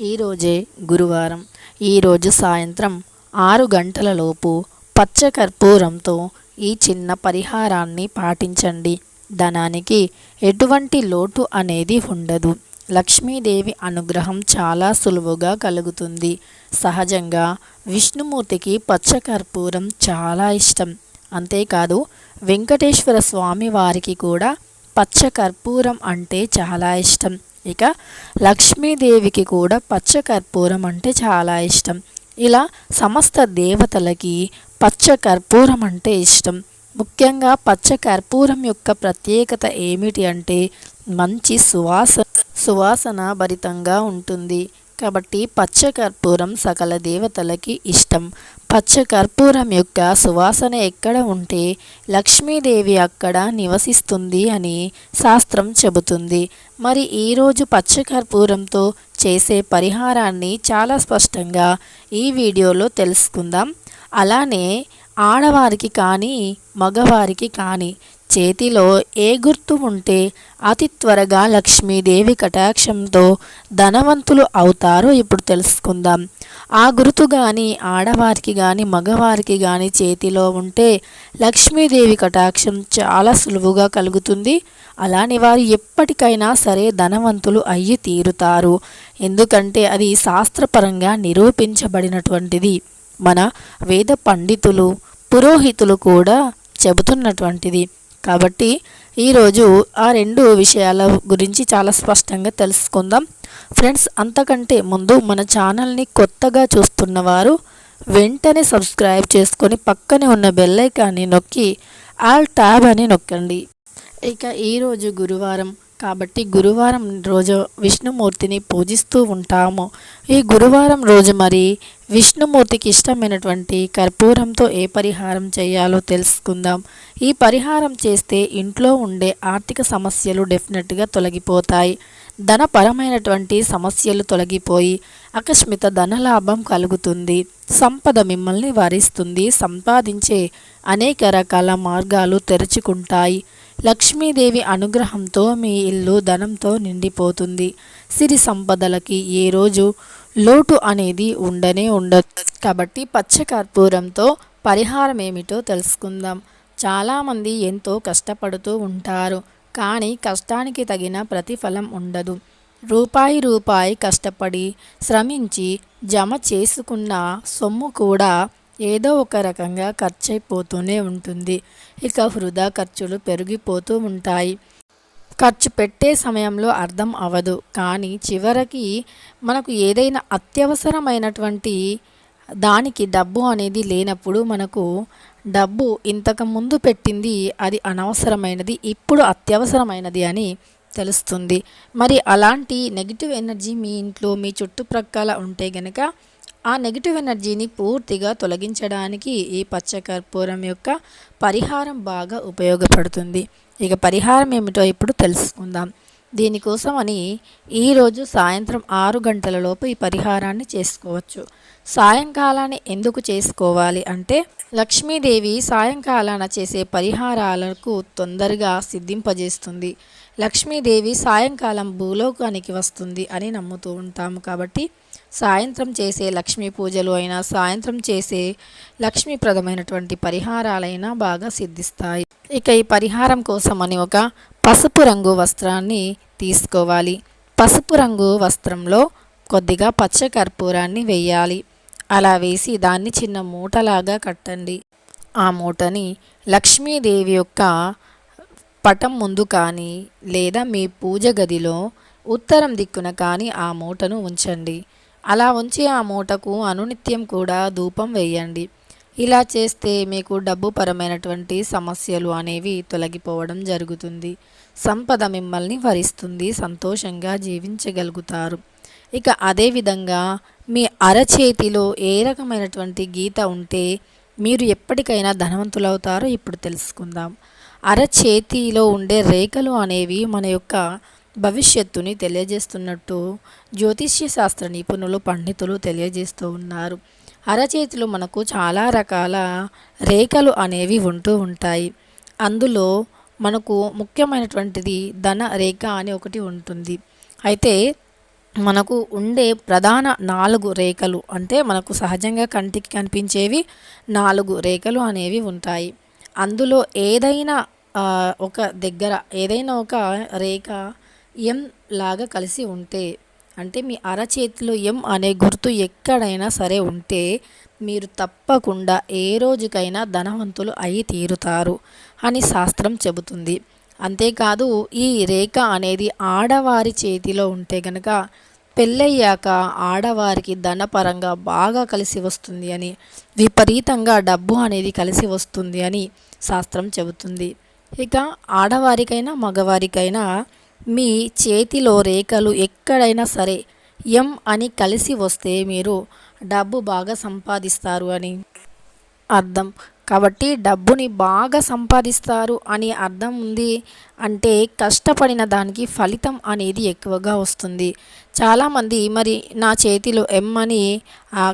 ఈరోజే గురువారం. ఈరోజు సాయంత్రం ఆరు గంటలలోపు పచ్చ కర్పూరంతో ఈ చిన్న పరిహారాన్ని పాటించండి. ధనానికి ఎటువంటి లోటు అనేది ఉండదు. లక్ష్మీదేవి అనుగ్రహం చాలా సులువుగా కలుగుతుంది. సహజంగా విష్ణుమూర్తికి పచ్చ కర్పూరం చాలా ఇష్టం. అంతేకాదు వెంకటేశ్వర స్వామి వారికి కూడా పచ్చ కర్పూరం అంటే చాలా ఇష్టం. ఇక లక్ష్మీదేవికి కూడా పచ్చ కర్పూరం అంటే చాలా ఇష్టం. ఇలా సమస్త దేవతలకి పచ్చ కర్పూరం అంటే ఇష్టం. ముఖ్యంగా పచ్చ కర్పూరం యొక్క ప్రత్యేకత ఏమిటి అంటే మంచి సువాస సువాసన భరితంగా ఉంటుంది. కాబట్టి పచ్చ కర్పూరం సకల దేవతలకి ఇష్టం. పచ్చ కర్పూరం యొక్క సువాసన ఎక్కడ ఉంటే లక్ష్మీదేవి అక్కడ నివసిస్తుంది అని శాస్త్రం చెబుతుంది. మరి ఈరోజు పచ్చ కర్పూరంతో చేసే పరిహారాన్ని చాలా స్పష్టంగా ఈ వీడియోలో తెలుసుకుందాం. అలానే ఆడవారికి కానీ మగవారికి కానీ చేతిలో ఏ గుర్తు ఉంటే అతి త్వరగా లక్ష్మీదేవి కటాక్షంతో ధనవంతులు అవుతారో. ఇప్పుడు తెలుసుకుందాం. ఆ గుర్తు కానీ ఆడవారికి కానీ మగవారికి కానీ చేతిలో ఉంటే లక్ష్మీదేవి కటాక్షం చాలా సులువుగా కలుగుతుంది. అలానే వారు ఎప్పటికైనా సరే ధనవంతులు అయ్యి తీరుతారు. ఎందుకంటే అది శాస్త్రపరంగా నిరూపించబడినటువంటిది. మన వేద పండితులు పురోహితులు కూడా చెబుతున్నటువంటిది. కాబట్టి ఈరోజు ఆ రెండు విషయాల గురించి చాలా స్పష్టంగా తెలుసుకుందాం. ఫ్రెండ్స్ అంతకంటే ముందు మన ఛానల్ని కొత్తగా చూస్తున్నవారు వెంటనే సబ్స్క్రైబ్ చేసుకొని పక్కనే ఉన్న బెల్లైకాన్ని నొక్కి ఆల్ ట్యాబ్ అని నొక్కండి. ఇక ఈరోజు గురువారం కాబట్టి గురువారం రోజు విష్ణుమూర్తిని పూజిస్తూ ఉంటాము. ఈ గురువారం రోజు మరి విష్ణుమూర్తికి ఇష్టమైనటువంటి కర్పూరంతో ఏ పరిహారం చేయాలో తెలుసుకుందాం. ఈ పరిహారం చేస్తే ఇంట్లో ఉండే ఆర్థిక సమస్యలు డెఫినెట్గా తొలగిపోతాయి. ధనపరమైనటువంటి సమస్యలు తొలగిపోయి ఆకస్మిత ధనలాభం కలుగుతుంది. సంపద మిమ్మల్ని వరిస్తుంది. సంపాదించే అనేక రకాల మార్గాలు తెరుచుకుంటాయి. లక్ష్మీదేవి అనుగ్రహంతో మీ ఇల్లు ధనంతో నిండిపోతుంది. సిరి సంపదలకి ఏ రోజు లోటు అనేది ఉండనే ఉండదు. కాబట్టి పచ్చకర్పూరంతో పరిహారం ఏమిటో తెలుసుకుందాం. చాలామంది ఎంతో కష్టపడుతూ ఉంటారు. కానీ కష్టానికి తగిన ప్రతిఫలం ఉండదు. రూపాయి రూపాయి కష్టపడి శ్రమించి జమ చేసుకున్న సొమ్ము కూడా ఏదో ఒక రకంగా ఖర్చయిపోతూనే ఉంటుంది. ఇక వృధా ఖర్చులు పెరిగిపోతూ ఉంటాయి. ఖర్చు పెట్టే సమయంలో అర్థం అవ్వదు. కానీ చివరికి మనకు ఏదైనా అత్యవసరమైనటువంటి దానికి డబ్బు అనేది లేనప్పుడు మనకు డబ్బు ఇంతకు ముందు పెట్టింది అది అనవసరమైనది ఇప్పుడు అత్యవసరమైనది అని తెలుస్తుంది. మరి అలాంటి నెగిటివ్ ఎనర్జీ మీ ఇంట్లో మీ చుట్టుప్రక్కల ఉంటే గనక ఆ నెగిటివ్ ఎనర్జీని పూర్తిగా తొలగించడానికి ఈ పచ్చకర్పూరం యొక్క పరిహారం బాగా ఉపయోగపడుతుంది. ఇక పరిహారం ఏమిటో ఇప్పుడు తెలుసుకుందాం. దీనికోసం అని ఈరోజు సాయంత్రం ఆరు గంటలలోపు ఈ పరిహారాన్ని చేసుకోవచ్చు. సాయంకాలాన్ని ఎందుకు చేసుకోవాలి అంటే లక్ష్మీదేవి సాయంకాలాన చేసే పరిహారాలకు తొందరగా సిద్ధింపజేస్తుంది. లక్ష్మీదేవి సాయంకాలం భూలోకానికి వస్తుంది అని నమ్ముతూ ఉంటాము కాబట్టి సాయంత్రం చేసే లక్ష్మీ పూజలు అయినా సాయంత్రం చేసే లక్ష్మీప్రదమైనటువంటి పరిహారాలైనా బాగా సిద్ధిస్తాయి. ఇక ఈ పరిహారం కోసం అని ఒక పసుపు రంగు వస్త్రాన్ని తీసుకోవాలి. పసుపు రంగు వస్త్రంలో కొద్దిగా పచ్చ కర్పూరాన్ని వేయాలి. అలా వేసి దాన్ని చిన్న మూటలాగా కట్టండి. ఆ మూటని లక్ష్మీదేవి యొక్క పటం ముందు కానీ లేదా మీ పూజ గదిలో ఉత్తరం దిక్కున కానీ ఆ మూటను ఉంచండి. అలా ఉంచి ఆ మూటకు అనునిత్యం కూడా ధూపం వేయండి. ఇలా చేస్తే మీకు డబ్బు పరమైనటువంటి సమస్యలు అనేవి తొలగిపోవడం జరుగుతుంది. సంపద మిమ్మల్ని వరిస్తుంది సంతోషంగా జీవించగలుగుతారు. ఇక అదేవిధంగా మీ అరచేతిలో ఏ రకమైనటువంటి గీత ఉంటే మీరు ఎప్పటికైనా ధనవంతులవుతారో ఇప్పుడు తెలుసుకుందాం. అరచేతిలో ఉండే రేఖలు అనేవి మన యొక్క భవిష్యత్తుని తెలియజేస్తున్నట్టు జ్యోతిష్య శాస్త్ర నిపుణులు పండితులు తెలియజేస్తూ ఉన్నారు. అరచేతిలో మనకు చాలా రకాల రేఖలు అనేవి ఉంటూ ఉంటాయి. అందులో మనకు ముఖ్యమైనటువంటిది ధన రేఖ అని ఒకటి ఉంటుంది. అయితే మనకు ఉండే ప్రధాన నాలుగు రేఖలు అంటే మనకు సహజంగా కంటికి కనిపించేవి నాలుగు రేఖలు అనేవి ఉంటాయి. అందులో ఏదైనా ఒక దగ్గర ఏదైనా ఒక రేఖ ఎం లాగా కలిసి ఉంటే అంటే మీ అరచేతిలో ఎం అనే గుర్తు ఎక్కడైనా సరే ఉంటే మీరు తప్పకుండా ఏ రోజుకైనా ధనవంతులు అయి తీరుతారు అని శాస్త్రం చెబుతుంది. అంతేకాదు ఈ రేఖ అనేది ఆడవారి చేతిలో ఉంటే కనుక పెళ్ళయ్యాక ఆడవారికి ధనపరంగా బాగా కలిసి వస్తుంది అని విపరీతంగా డబ్బు అనేది కలిసి వస్తుంది అని శాస్త్రం చెబుతుంది. ఇక ఆడవారికైనా మగవారికైనా మీ చేతిలో రేఖలు ఎక్కడైనా సరే ఎం అని కలిసి వస్తే మీరు డబ్బు బాగా సంపాదిస్తారు అని అర్థం. కాబట్టి డబ్బుని బాగా సంపాదిస్తారు అని అర్థం ఉంది అంటే కష్టపడిన దానికి ఫలితం అనేది ఎక్కువగా వస్తుంది. చాలామంది మరి నా చేతిలో ఎం అని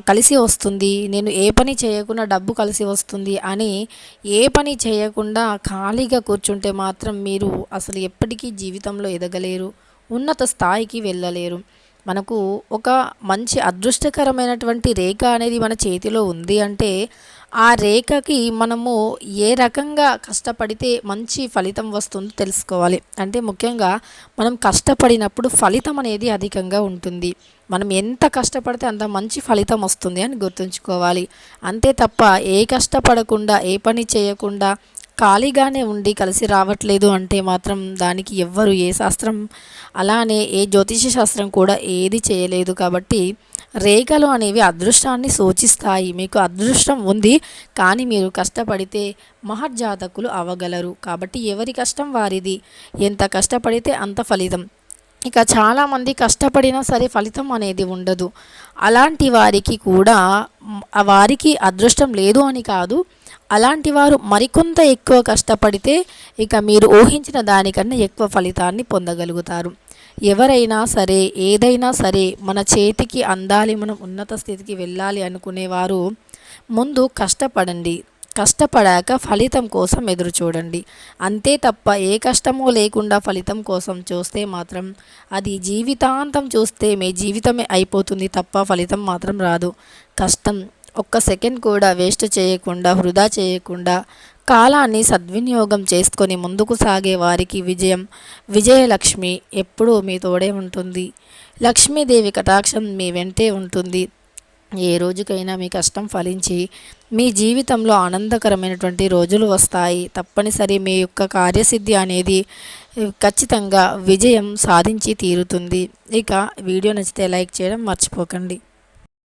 కలిసి వస్తుంది. నేను ఏ పని చేయకుండా డబ్బు కలిసి వస్తుంది అని ఏ పని చేయకుండా ఖాళీగా కూర్చుంటే మాత్రం మీరు అసలు ఎప్పటికీ జీవితంలో ఎదగలేరు. ఉన్నత స్థాయికి వెళ్ళలేరు. మనకు ఒక మంచి అదృష్టకరమైనటువంటి రేఖ అనేది మన చేతిలో ఉంది అంటే ఆ రేఖకి మనము ఏ రకంగా కష్టపడితే మంచి ఫలితం వస్తుందో తెలుసుకోవాలి. అంటే ముఖ్యంగా మనం కష్టపడినప్పుడు ఫలితం అనేది అధికంగా ఉంటుంది. మనం ఎంత కష్టపడితే అంత మంచి ఫలితం వస్తుంది అని గుర్తుంచుకోవాలి. అంతే తప్ప ఏ కష్టపడకుండా ఏ పని చేయకుండా ఖాళీగానే ఉండి కలిసి రావట్లేదు అంటే మాత్రం దానికి ఎవ్వరు ఏ శాస్త్రం అలానే ఏ జ్యోతిష శాస్త్రం కూడా ఏది చేయలేదు కాబట్టి రేఖలు అనేవి అదృష్టాన్ని సూచిస్తాయి. మీకు అదృష్టం ఉంది కానీ మీరు కష్టపడితే మహర్జాతకులు అవ్వగలరు కాబట్టి ఎవరి కష్టం వారిది? ఎంత కష్టపడితే అంత ఫలితం. ఇక చాలామంది కష్టపడినా సరే ఫలితం అనేది ఉండదు. అలాంటి వారికి కూడా వారికి అదృష్టం లేదు అని కాదు. అలాంటి వారు మరికొంత ఎక్కువ కష్టపడితే ఇక మీరు ఊహించిన దానికన్నా ఎక్కువ ఫలితాన్ని పొందగలుగుతారు. ఎవరైనా సరే ఏదైనా సరే మన చేతికి అందాలి మనం ఉన్నత స్థితికి వెళ్ళాలి అనుకునేవారు ముందు కష్టపడండి. కష్టపడాక ఫలితం కోసం ఎదురు చూడండి. అంతే తప్ప ఏ కష్టమూ లేకుండా ఫలితం కోసం చూస్తే మాత్రం అది జీవితాంతం చూస్తే మీ జీవితమే అయిపోతుంది తప్ప ఫలితం మాత్రం రాదు. కష్టం ఒక్క సెకండ్ కూడా వేస్ట్ చేయకుండా వృధా చేయకుండా కాలాన్ని సద్వినియోగం చేసుకొని ముందుకు సాగే వారికి విజయం విజయలక్ష్మి ఎప్పుడూ మీ తోడే ఉంటుంది. లక్ష్మీదేవి కటాక్షం మీ వెంటే ఉంటుంది. ఏ రోజుకైనా మీ కష్టం ఫలించి మీ జీవితంలో ఆనందకరమైనటువంటి రోజులు వస్తాయి. తప్పనిసరి మీ యొక్క కార్యసిద్ధి అనేది ఖచ్చితంగా విజయం సాధించి తీరుతుంది. ఇక వీడియో నచ్చితే లైక్ చేయడం మర్చిపోకండి.